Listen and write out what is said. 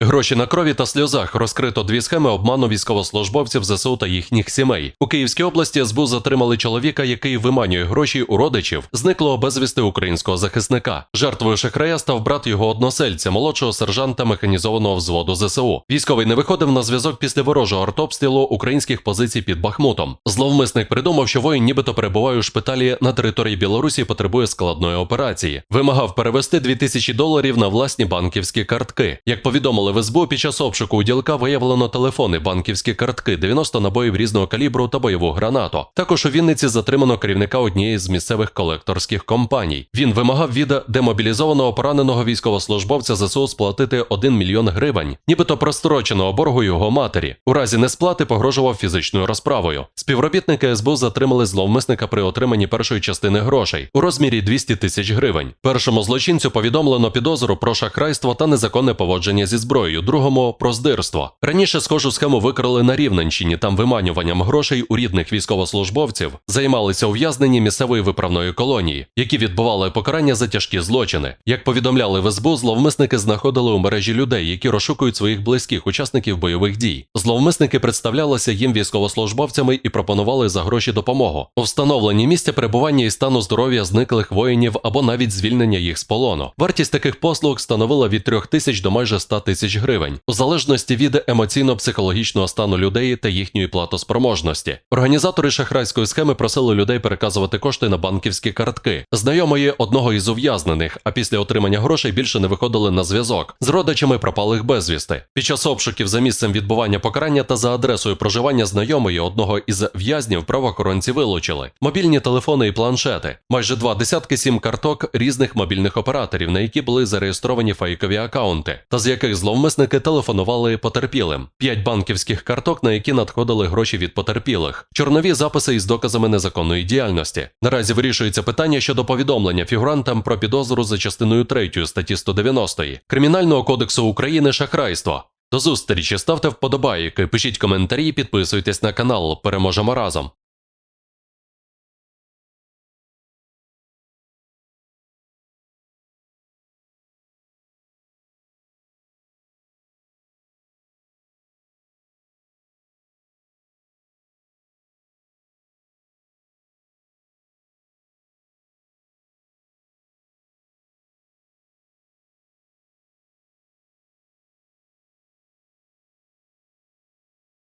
Гроші на крові та сльозах розкрито дві схеми обману військовослужбовців ЗСУ та їхніх сімей. У Київській області СБУ затримали чоловіка, який виманює гроші у родичів зниклого безвісти українського захисника. Жертвою шахрая став брат його односельця, молодшого сержанта механізованого взводу ЗСУ. Військовий не виходив на зв'язок після ворожого артобстрілу українських позицій під Бахмутом. Зловмисник придумав, що воїн нібито перебуває у шпиталі на території Білорусі і потребує складної операції. Вимагав перевести 2000 доларів на власні банківські картки. Як повідомили в СБУ, під час обшуку у ділка виявлено телефони, банківські картки, 90 набоїв різного калібру та бойову гранату. Також у Вінниці затримано керівника однієї з місцевих колекторських компаній. Він вимагав від демобілізованого пораненого військовослужбовця ЗСУ сплатити 1 мільйон гривень, нібито простроченого боргу його матері. У разі несплати погрожував фізичною розправою. Співробітники СБУ затримали зловмисника при отриманні першої частини грошей у розмірі 200 тисяч гривень. Першому злочинцю повідомлено підозру про шахрайство та незаконне поводження зі зброєю, другому про здирство. Раніше схожу схему викрили на Рівненщині. Там виманюванням грошей у рідних військовослужбовців займалися ув'язнені місцевої виправної колонії, які відбували покарання за тяжкі злочини. Як повідомляли в СБУ, зловмисники знаходили у мережі людей, які розшукують своїх близьких учасників бойових дій. Зловмисники представлялися їм військовослужбовцями і пропонували за гроші допомогу у встановленні місця перебування і стану здоров'я зниклих воїнів або навіть звільнення їх з полону. Вартість таких послуг становила від 3 тисяч до майже 100 тисяч гривень, у залежності від емоційно-психологічного стану людей та їхньої платоспроможності. Організатори шахрайської схеми просили людей переказувати кошти на банківські картки. Знайомої одного із ув'язнених, а після отримання грошей більше не виходили на зв'язок з родичами пропалих безвісти. Під час обшуків за місцем відбування покарання та за адресою проживання знайомої одного із в'язнів правоохоронці вилучили мобільні телефони і планшети, майже два десятки сім карток різних мобільних операторів, на які були зареєстровані фейкові акаунти, та з яких зловмисники телефонували потерпілим, п'ять банківських карток, на які надходили гроші від потерпілих, чорнові записи із доказами незаконної діяльності. Наразі вирішується питання щодо повідомлення фігурантам про підозру за частиною 3 статті 190 Кримінального кодексу України шахрайство. До зустрічі ставте вподобайки, пишіть коментарі, підписуйтесь на канал. Переможемо разом.